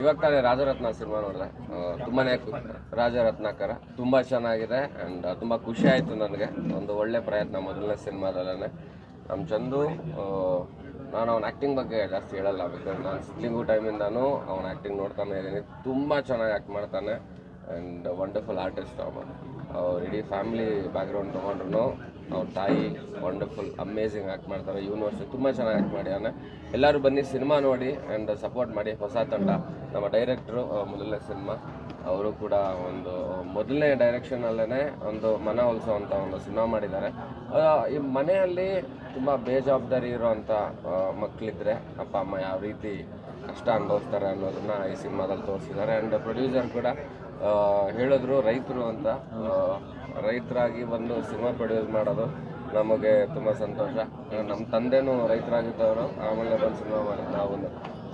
ಇವಾಗ ತಾನೇ ರಾಜರತ್ನ ಸಿನಿಮಾ ನೋಡಿದೆ. ತುಂಬಾನೇ ರಾಜರತ್ನಾಕರ. ತುಂಬಾ ಚೆನ್ನಾಗಿದೆ ಅಂಡ್ ತುಂಬಾ ಖುಷಿ ಆಯ್ತು ನನಗೆ. ಒಂದು ಒಳ್ಳೆ ಪ್ರಯತ್ನ ಮೊದಲನೇ ಸಿನಿಮಾದಲ್ಲೇ ನಮ್ಮ ಚಂದು ನಾನು ಅವನ ಆ್ಯಕ್ಟಿಂಗ್ ಬಗ್ಗೆ ಜಾಸ್ತಿ ಹೇಳಲ್ಲ ಬಿಕಾಸ್ ನಾನು ಸ್ಲಿಂಗು ಟೈಮಿಂದನೂ ಅವನ ಆ್ಯಕ್ಟಿಂಗ್ ನೋಡ್ತಾನೆ ಇದ್ದೀನಿ. ತುಂಬ ಚೆನ್ನಾಗಿ ಆ್ಯಕ್ಟ್ ಮಾಡ್ತಾನೆ. ಆ್ಯಂಡ್ ವಂಡರ್ಫುಲ್ ಆರ್ಟಿಸ್ಟ್ ಅವನು. ಅವ್ರ ಇಡೀ ಫ್ಯಾಮಿಲಿ ಬ್ಯಾಕ್ಗ್ರೌಂಡ್ ತೊಗೊಂಡ್ರು ಅವ್ರ ತಾಯಿ ವಂಡರ್ಫುಲ್ ಅಮೇಝಿಂಗ್ ಆ್ಯಕ್ಟ್ ಮಾಡ್ತಾರೆ. ಯೂನಿವರ್ಸಿಟಿ ತುಂಬ ಚೆನ್ನಾಗಿ ಆ್ಯಕ್ಟ್ ಮಾಡಿದ್ದಾನೆ ಎಲ್ಲರೂ ಬನ್ನಿ ಸಿನಿಮಾ ನೋಡಿ ಆ್ಯಂಡ್ ಸಪೋರ್ಟ್ ಮಾಡಿ. ಹೊಸ ತಂಡ. ನಮ್ಮ ಡೈರೆಕ್ಟ್ರು ಮೊದಲನೇ ಸಿನಿಮಾ ಅವರು ಕೂಡ ಒಂದು ಮೊದಲನೇ ಡೈರೆಕ್ಷನಲ್ಲೇ ಒಂದು ಮನ ಹೊಲಿಸುವಂಥ ಒಂದು ಸಿನಿಮಾ ಮಾಡಿದ್ದಾರೆ. ಈ ಮನೆಯಲ್ಲಿ ತುಂಬ ಬೇಜವಾಬ್ದಾರಿ ಇರೋವಂಥ ಮಕ್ಕಳಿದ್ರೆ ಅಪ್ಪ, ಅಮ್ಮ ಯಾವ ರೀತಿ ಕಷ್ಟ ಅನುಭವಿಸ್ತಾರೆ ಅನ್ನೋದನ್ನು ಈ ಸಿನಿಮಾದಲ್ಲಿ ತೋರಿಸಿದ್ದಾರೆ. ಆ್ಯಂಡ್ ಪ್ರೊಡ್ಯೂಸರ್ ಕೂಡ ಹೇಳಿದ್ರು ರೈತರು ಅಂತ. ರೈತರಾಗಿ ಬಂದು ಸಿನಿಮಾ ಪ್ರೊಡ್ಯೂಸ್ ಮಾಡೋದು ನಮಗೆ ತುಂಬ ಸಂತೋಷ. ನಮ್ಮ ತಂದೆನೂ ರೈತರಾಗಿದ್ದವರು, ಆಮೇಲೆ ಬಂದು ಸಿನಿಮಾ ಮಾಡಿದ್ದು ನಾವು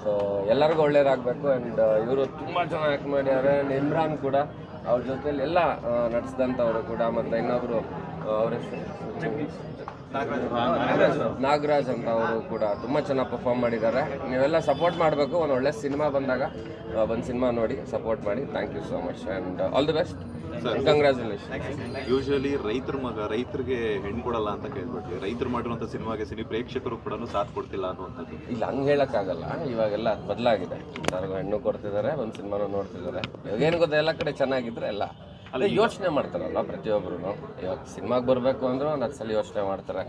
ಸೊ ಎಲ್ಲರಿಗೂ ಒಳ್ಳೇದಾಗಬೇಕು ಆ್ಯಂಡ್ ಇವರು ತುಂಬ ಚೆನ್ನಾಗಿ ಆ್ಯಕ್ಟ್ ಆ್ಯಂಡ್ ಇಮ್ರಾನ್ ಕೂಡ ಅವ್ರ ಜೊತೆಲಿ ಎಲ್ಲ ನಟಿಸಿದಂಥವ್ರು ಕೂಡ, ಮತ್ತು ಇನ್ನೊಬ್ಬರು ಅವ್ರ ನಾಗರಾಜ್ ಅಂತ ಅವರು ಕೂಡ ತುಂಬ ಚೆನ್ನಾಗಿ ಪರ್ಫಾರ್ಮ್ ಮಾಡಿದ್ದಾರೆ. ನೀವೆಲ್ಲ ಸಪೋರ್ಟ್ ಮಾಡಬೇಕು ಒಂದು ಒಳ್ಳೆ ಸಿನಿಮಾ ಬಂದಾಗ ಒಂದು ಸಿನಿಮಾ ನೋಡಿ ಸಪೋರ್ಟ್ ಮಾಡಿ. Thank you so much and all the best congratulation usually ರೈತರ ಮಗ ರೈತರಿಗೆ ಹೆಣ್ಣು ಕೊಡಲ್ಲ ಅಂತ ಕೇಳ್ಬಿಟ್ವಿ. ರೈತರು ಮಾಡಿರುವಂಥ ಸಿನಿಮಾಗೆ ಸಿನಿ ಪ್ರೇಕ್ಷಕರು ಕೂಡ ಸಾಥ್ ಕೊಡ್ತಿಲ್ಲ ಅನ್ನುವಂಥದ್ದು. ಇಲ್ಲ ಹಂಗೆ ಹೇಳೋಕ್ಕಾಗಲ್ಲ. ಇವಾಗೆಲ್ಲ ಬದಲಾಗಿದೆ. ಎಲ್ಲರಿಗೂ ಹೆಣ್ಣು ಕೊಡ್ತಿದ್ದಾರೆ ಒಂದು ಸಿನಿಮಾನು ನೋಡ್ತಿದ್ದಾರೆ. ಇವಾಗ ಏನು ಗೊತ್ತಾ ಎಲ್ಲ ಕಡೆ ಚೆನ್ನಾಗಿದ್ರೆ ಎಲ್ಲ ಅಲ್ಲ, ಯೋಚನೆ ಮಾಡ್ತಾರಲ್ಲ ಪ್ರತಿಯೊಬ್ಬರು ಇವಾಗ ಸಿನಿಮಾಗೆ ಬರಬೇಕು ಅಂದ್ರೆ ಒಂದು ಹತ್ತು ಸಲ ಯೋಚನೆ ಮಾಡ್ತಾರೆ.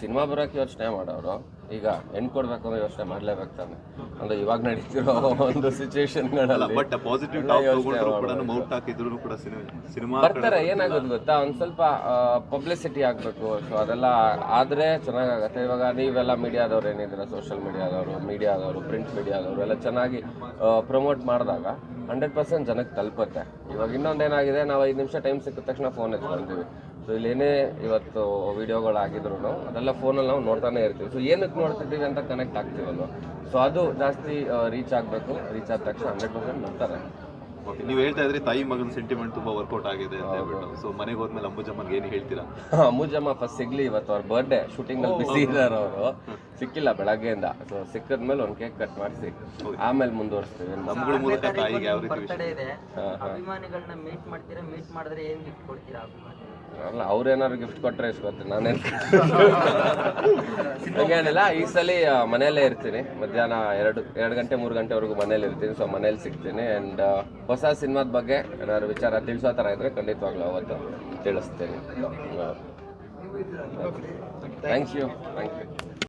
ಸಿನಿಮಾ ಬರೋಕೆ ಯೋಚನೆ ಮಾಡೋರು. ಈಗ ಹೆಣ್ಣು ಕೊಡ್ಬೇಕು ಅಂದ್ರೆ ಯೋಚನೆ ಮಾಡ್ಲೇಬೇಕು ತಾನೆ. ಅಂದ್ರೆ ಇವಾಗ ನಡೀತಿರೋ ಒಂದು ಸಿಚುವೇಶನ್ ಬಟ್ ಪಾಸಿಟಿವ್ ಮೌಟ್ ಹಾಕಿದ್ರು ಕೂಡ ಸಿನಿಮಾ ಬರ್ತಾರೆ ಏನಾಗೋದು ಗೊತ್ತಾ? ಒಂದು ಸ್ವಲ್ಪ ಪಬ್ಲಿಸಿಟಿ ಆಗಬೇಕು. ಸೊ ಅದೆಲ್ಲ ಆದರೆ ಚೆನ್ನಾಗಾಗತ್ತೆ. ಇವಾಗ ನೀವೆಲ್ಲ ಮೀಡಿಯಾದವ್ರು ಏನಿದ್ದೀರ? ಸೋಷಿಯಲ್ ಮೀಡಿಯಾದವರು ಮೀಡಿಯಾದವರು ಪ್ರಿಂಟ್ ಮೀಡಿಯಾದವರು ಎಲ್ಲ ಚೆನ್ನಾಗಿ ಪ್ರಮೋಟ್ ಮಾಡಿದಾಗ ಹಂಡ್ರೆಡ್ ಪರ್ಸೆಂಟ್ ಜನಕ್ಕೆ ತಲುಪುತ್ತೆ. ಇವಾಗ ಇನ್ನೊಂದೇನಾಗಿದೆ ನಾವು ಐದು ನಿಮಿಷ ಟೈಮ್ ಸಿಕ್ಕಿದ ತಕ್ಷಣ ಫೋನ್ ಎತ್ಕೊಳ್ತೀವಿ ಸೊ ಇಲ್ಲೇನೇ ಇವತ್ತು ವಿಡಿಯೋಗಳಾಗಿದ್ರು ಅದೆಲ್ಲ ಫೋನಲ್ಲಿ ನಾವು ನೋಡ್ತಾನೆ ಇರ್ತೀವಿ. ಸೊ ಏನಕ್ಕೆ ನೋಡ್ತಿದ್ದೀವಿ ಅಂತ ಕನೆಕ್ಟ್ ಆಗ್ತೀವಲ್ವ? ಸೊ ಅದು ಜಾಸ್ತಿ ರೀಚ್ ಆಗಬೇಕು ರೀಚ್ ಆದ ತಕ್ಷಣ ಹಂಡ್ರೆಡ್ ಪರ್ಸೆಂಟ್ ನೋಡ್ತಾರೆ. ನೀವು ಹೇಳ್ತಾ ಇದ್ರಿ ತಾಯಿ ಮಗನ ಸೆಂಟಿಮೆಂಟ್ ತುಂಬಾ ವರ್ಕೌಟ್ ಆಗಿದೆ ಅಂತ ಹೇಳ್ಬಿಟ್ಟು. ಸೊ ಮನೆಗೆ ಹೋದ್ಮೇಲೆ ಅಂಬುಜಮ್ಮನ್ಗೆ ಏನು ಹೇಳ್ತೀರಾ? ಅಂಬುಜಮ್ಮ ಫಸ್ಟ್ ಸಿಗ್ಲಿ ಇವತ್ತು ಅವ್ರ ಬರ್ಡೇ ಶೂಟಿಂಗ್ ಅಲ್ಲಿ ಬಿಸಿ ಇದ್ದಾರೆ ಅವರು. ಸಿಕ್ಕಿಲ್ಲ ಬೆಳಗ್ಗೆಯಿಂದ. ಸೊ ಸಿಕ್ಕಿದ್ಮೇಲೆ ಒಂದು ಕೇಕ್ ಕಟ್ ಮಾಡಿಸಿ ಆಮೇಲೆ ಮುಂದುವರಿಸ್ತೀವಿ. ನಮ್ಗಳ ಮೂಲಕ ತಾಯಿಗೆ ಯಾವ ರೀತಿ ವಿಷಯ ಬರ್ತಡೇ ಇದೆ. ಅಭಿಮಾನಿಗಳನ್ನ ಮೀಟ್ ಮಾಡ್ತೀರಾ? ಮೀಟ್ ಮಾಡಿದ್ರೆ ಏನ್ ಗಿಫ್ಟ್ ಕೊಡ್ತೀರಾ ಅಭಿಮಾನಿ ಅಲ್ಲ ಅವ್ರೇನಾದ್ರು ಗಿಫ್ಟ್ ಕೊಟ್ಟರೆ ಇಸ್ಕೊತೀನಿ ನಾನೇನು ಹಂಗೇನಿಲ್ಲ ಈ ಸಲ ಮನೆಯಲ್ಲೇ ಇರ್ತೀನಿ. ಮಧ್ಯಾಹ್ನ ಎರಡು ಎರಡು ಗಂಟೆ ಮೂರು ಗಂಟೆವರೆಗೂ ಮನೇಲಿ ಇರ್ತೀನಿ. ಸೊ ಮನೇಲಿ ಸಿಗ್ತೀನಿ. ಆ್ಯಂಡ್ ಹೊಸ ಸಿನಿಮಾದ ಬಗ್ಗೆ ಏನಾದ್ರು ವಿಚಾರ ತಿಳಿಸೋ ಥರ ಇದ್ರೆ ಖಂಡಿತವಾಗ್ಲೂ ಅವತ್ತು ತಿಳಿಸ್ತೇನೆ. Thank you thank you